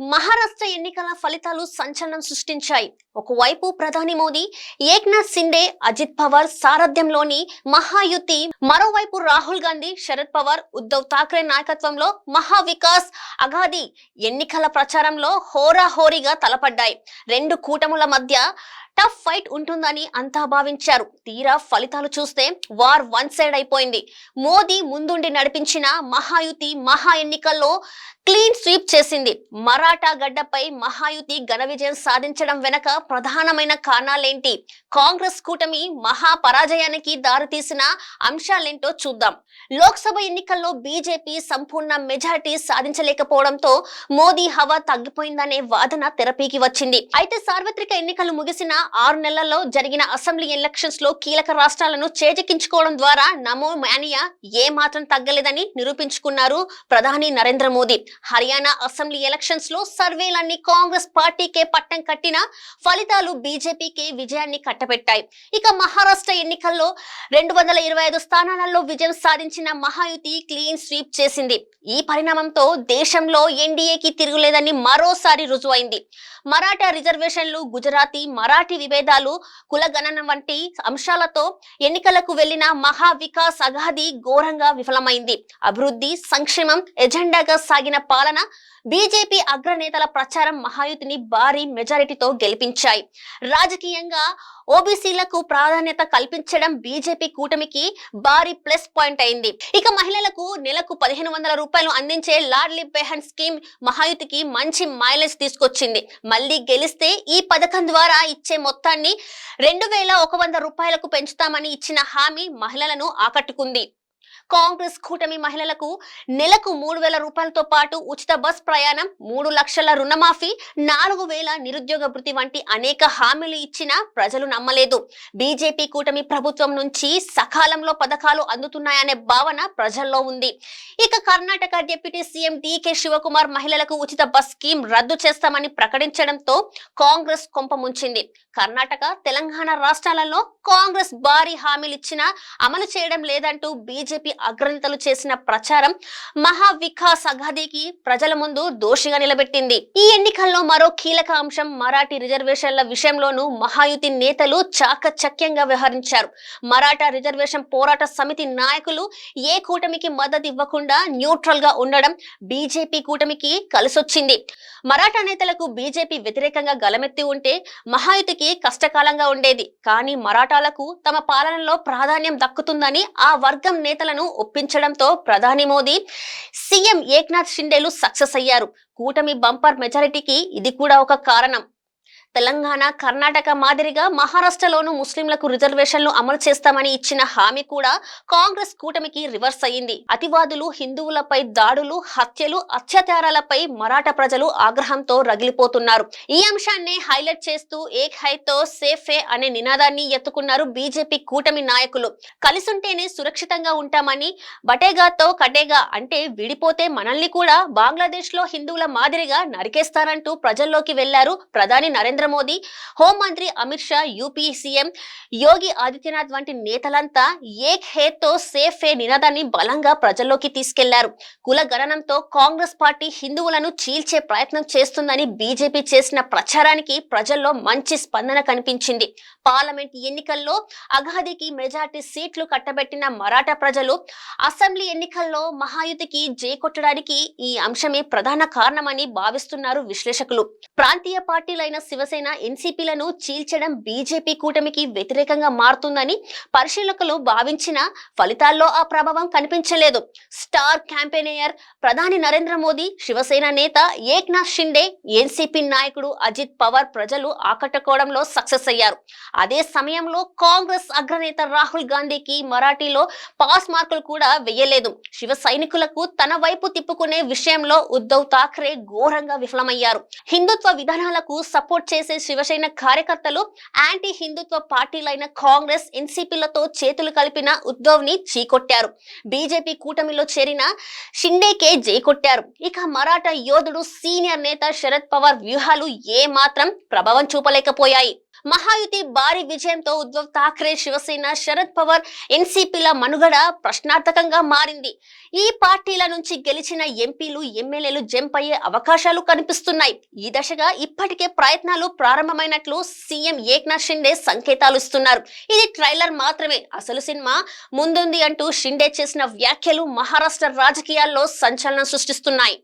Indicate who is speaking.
Speaker 1: మహారాష్ట్ర ఎన్నికల ఫలితాలు సంచలనం సృష్టించాయి. ఒకవైపు ప్రధాని మోదీ ఏక్నాథ్ సిండే అజిత్ పవార్ సారథ్యంలోని మహాయుతి మరోవైపు రాహుల్ గాంధీ శరద్ పవార్ ఉద్దవ్ ఠాక్రే నాయకత్వంలో మహావికాస్ అగాది ఎన్నికల ప్రచారంలో హోరాహోరీగా తలపడ్డాయి. రెండు కూటముల మధ్య టఫ్ ఫైట్ ఉంటుందని అంతా భావించారు. తీరా ఫలితాలు చూస్తే వార్ వన్ సైడ్ అయిపోయింది. మోదీ ముందుండి నడిపించిన మహాయుతి మహా ఎన్నికల్లో క్లీన్ స్వీప్ చేసింది. మరాఠా గడ్డపై మహాయుతి ఘన విజయం సాధించడం వెనక ప్రధానమైన కారణాలేంటి? కాంగ్రెస్ కూటమి మహా పరాజయానికి దారితీసిన అంశాలేంటో చూద్దాం. లోక్సభ ఎన్నికల్లో బీజేపీ సంపూర్ణ మెజార్టీ సాధించలేకపోవడంతో మోదీ హవా తగ్గిపోయిందనే వాదన తెరపీకి వచ్చింది. అయితే సార్వత్రిక ఎన్నికలు ముగిసిన ఆరు నెలల్లో జరిగిన అసెంబ్లీ ఎలక్షన్స్లో కీలక రాష్ట్రాలను చేజెక్కించుకోవడం ద్వారా నమో మానియా ఏ మాత్రం తగ్గలేదని నిరూపించుకున్నారు ప్రధాని నరేంద్ర మోదీ. హర్యానా అసెంబ్లీ ఎలక్షన్స్లో సర్వేలన్నీ కాంగ్రెస్ పార్టీకే పట్టం కట్టిన ఫలితాలు బీజేపీకి విజయాన్ని కట్టబెట్టాయి. ఇక మహారాష్ట్ర ఎన్నికల్లో రెండు వందల ఇరవై ఐదు స్థానాలలో విజయం సాధించిన మహాయుతి క్లీన్ స్వీప్ చేసింది. ఈ పరిణామంతో దేశంలో ఎన్డీఏకి తిరుగులేదని మరోసారి రుజువైంది. మరాఠా రిజర్వేషన్లు గుజరాతీ మరాఠీ విభేదాలు కులగణన వంటి అంశాలతో ఎన్నికలకు వెళ్ళిన మహా వికాస్ అగాది ఘోరంగా విఫలమైంది. అభివృద్ధి సంక్షేమం ఎజెండాగా సాగిన పాలన బీజేపీ అగ్రనేతల ప్రచారం మహాయుతిని భారీ మెజారిటీతో గెలిపించాయి. రాజకీయంగా ఓబీసీలకు ప్రాధాన్యత కల్పించడం బీజేపీ కూటమికి భారీ ప్లస్ పాయింట్ అయింది. ఇక మహిళలకు నెలకు పదిహేను వందల రూపాయలు అందించే లాడ్లీ బెహన్ స్కీమ్ మహాయుతికి మంచి మైలేజ్ తీసుకొచ్చింది. మళ్ళీ గెలిస్తే ఈ పథకం ద్వారా ఇచ్చే మొత్తాన్ని రెండు వేల ఒక వంద రూపాయలకు పెంచుతామని ఇచ్చిన హామీ మహిళలను ఆకట్టుకుంది. కాంగ్రెస్ కూటమి మహిళలకు నెలకు మూడు వేల రూపాయలతో పాటు ఉచిత బస్ ప్రయాణం మూడు లక్షల రుణమాఫీ నాలుగు వేల నిరుద్యోగ భృతి వంటి అనేక హామీలు ఇచ్చినా ప్రజలు నమ్మలేదు. బీజేపీ కూటమి ప్రభుత్వం నుంచి సకాలంలో పథకాలు అందుతున్నాయనే భావన ప్రజల్లో ఉంది. ఇక Karnataka deputy CM DK Shivakumar మహిళలకు ఉచిత బస్ స్కీమ్ రద్దు చేస్తామని ప్రకటించడంతో కాంగ్రెస్ కొంప ముంచింది. కర్ణాటక తెలంగాణ రాష్ట్రాలలో కాంగ్రెస్ భారీ హామీలు ఇచ్చినా అమలు చేయడం లేదంటూ బీజేపీ అగ్రనేతలు చేసిన ప్రచారం మహావికాస్ అఘాదీకి అగాదికి ప్రజల ముందు దోషిగా నిలబెట్టింది. ఈ ఎన్నికల్లో మరో కీలక అంశం మరాఠీ రిజర్వేషన్ల విషయంలోనూ మహాయుతి నేతలు చాకచక్యంగా వ్యవహరించారు. మరాఠా రిజర్వేషన్ పోరాట సమితి నాయకులు ఏ కూటమికి మద్దతు ఇవ్వకుండా న్యూట్రల్గా ఉండడం బీజేపీ కూటమికి కలిసొచ్చింది. మరాఠా నేతలకు బీజేపీ వ్యతిరేకంగా గలమెత్తి ఉంటే మహాయుతికి కష్టకాలంగా ఉండేది. కానీ మరాఠాలకు తమ పాలనలో ప్రాధాన్యం దక్కుతుందని ఆ వర్గం నేతలను ఒప్పించడంతో ప్రధాని మోదీ సీఎం ఏక్నాథ్ షిండేలు సక్సెస్ అయ్యారు. కూటమి బంపర్ మెజారిటీకి ఇది కూడా ఒక కారణం. తెలంగాణ కర్ణాటక మాదిరిగా మహారాష్ట్రలోను ముస్లింలకు రిజర్వేషన్లు అమలు చేస్తామని ఇచ్చిన హామీ కూడా కాంగ్రెస్ కూటమికి రివర్స్ అయ్యింది. అతివాదులు హిందువులపై దాడులు హత్యలు అత్యాచారాలపై మరాఠా ప్రజలు ఆగ్రహంతో రగిలిపోతున్నారు. ఈ అంశాన్ని హైలైట్ చేస్తూ ఏక్ హైతో సేఫే అనే నినాదాన్ని ఎత్తుకున్నారు బీజేపీ కూటమి నాయకులు. కలిసుంటేనే సురక్షితంగా ఉంటామని బటేగాతో కటేగా అంటే విడిపోతే మనల్ని కూడా బంగ్లాదేశ్లో హిందువుల మాదిరిగా నరికేస్తారంటూ ప్రజల్లోకి వెళ్ళారు ప్రధాని నరేంద్ర మోదీ హోంమంత్రి అమిత్ షా యూపీ సీఎం యోగి ఆదిత్యనాథ్ వంటి నేతలంతా ఏక్ హేతో సేఫ్ ఏ నినాదాన్ని బలంగా ప్రజల్లోకి తీసుకెళ్ళారు. కుల గణనంతో కాంగ్రెస్ పార్టీ హిందువులను చీల్చే ప్రయత్నం చేస్తుందని బీజేపీ చేసిన ప్రచారానికి ప్రజల్లో మంచి స్పందన కనిపించింది. పార్లమెంట్ ఎన్నికల్లో అగాదికి మెజార్టీ సీట్లు కట్టబెట్టిన మరాఠా ప్రజలు అసెంబ్లీ ఎన్నికల్లో మహాయుతికి జై కొట్టడానికి ఈ అంశమే ప్రధాన కారణమని భావిస్తున్నారు విశ్లేషకులు. ప్రాంతీయ పార్టీలైన శివసేన ఎన్సీపీలను చీల్చడం బీజేపీ కూటమికి వ్యతిరేకంగా మారుతుందని పరిశీలకులు భావించిన ఫలితాల్లో ఆ ప్రభావం కనిపించలేదు. స్టార్ క్యాంపెయినర్ ప్రధాని నరేంద్ర మోదీ శివసేన నేత ఏక్నాథ్ షిండే ఎన్సీపీ నాయకుడు అజిత్ పవార్ ప్రజలు ఆకట్టుకోవడంలో సక్సెస్ అయ్యారు. అదే సమయంలో కాంగ్రెస్ అగ్రనేత రాహుల్ గాంధీకి మరాఠీలో పాస్ మార్కులు కూడా వెయ్యలేదు. శివ సైనికులకు తన వైపు తిప్పుకునే విషయంలో ఉద్ధవ్ థాక్రే ఘోరంగా విఫలమయ్యారు. హిందుత్వ విధానాలకు సపోర్ట్ చేసే శివసేన కార్యకర్తలు యాంటీ హిందుత్వ పార్టీలైన కాంగ్రెస్ ఎన్సీపీలతో చేతులు కలిపిన ఉద్ధవ్ని చీకొట్టారు బీజేపీ కూటమిలో చేరిన షిండేకే జై కొట్టారు ఇక మరాఠా యోధుడు సీనియర్ నేత శరద్ పవార్ వ్యూహాలు ఏ మాత్రం ప్రభావం చూపలేకపోయాయి. మహాయుతి భారీ విజయంతో ఉద్ధవ్ ఠాక్రే శివసేన శరద్ పవార్ ఎన్సీపీల మనుగడ ప్రశ్నార్థకంగా మారింది. ఈ పార్టీల నుంచి గెలిచిన ఎంపీలు ఎమ్మెల్యేలు జంప్ అయ్యే అవకాశాలు కనిపిస్తున్నాయి. ఈ దశగా ఇప్పటికే ప్రయత్నాలు ప్రారంభమైనట్లు సీఎం ఏక్నాథ్ షిండే సంకేతాలు ఇస్తున్నారు. ఇది ట్రైలర్ మాత్రమే. అసలు సినిమా ముందుంది అంటూ షిండే చేసిన వ్యాఖ్యలు మహారాష్ట్ర రాజకీయాల్లో సంచలనం సృష్టిస్తున్నాయి.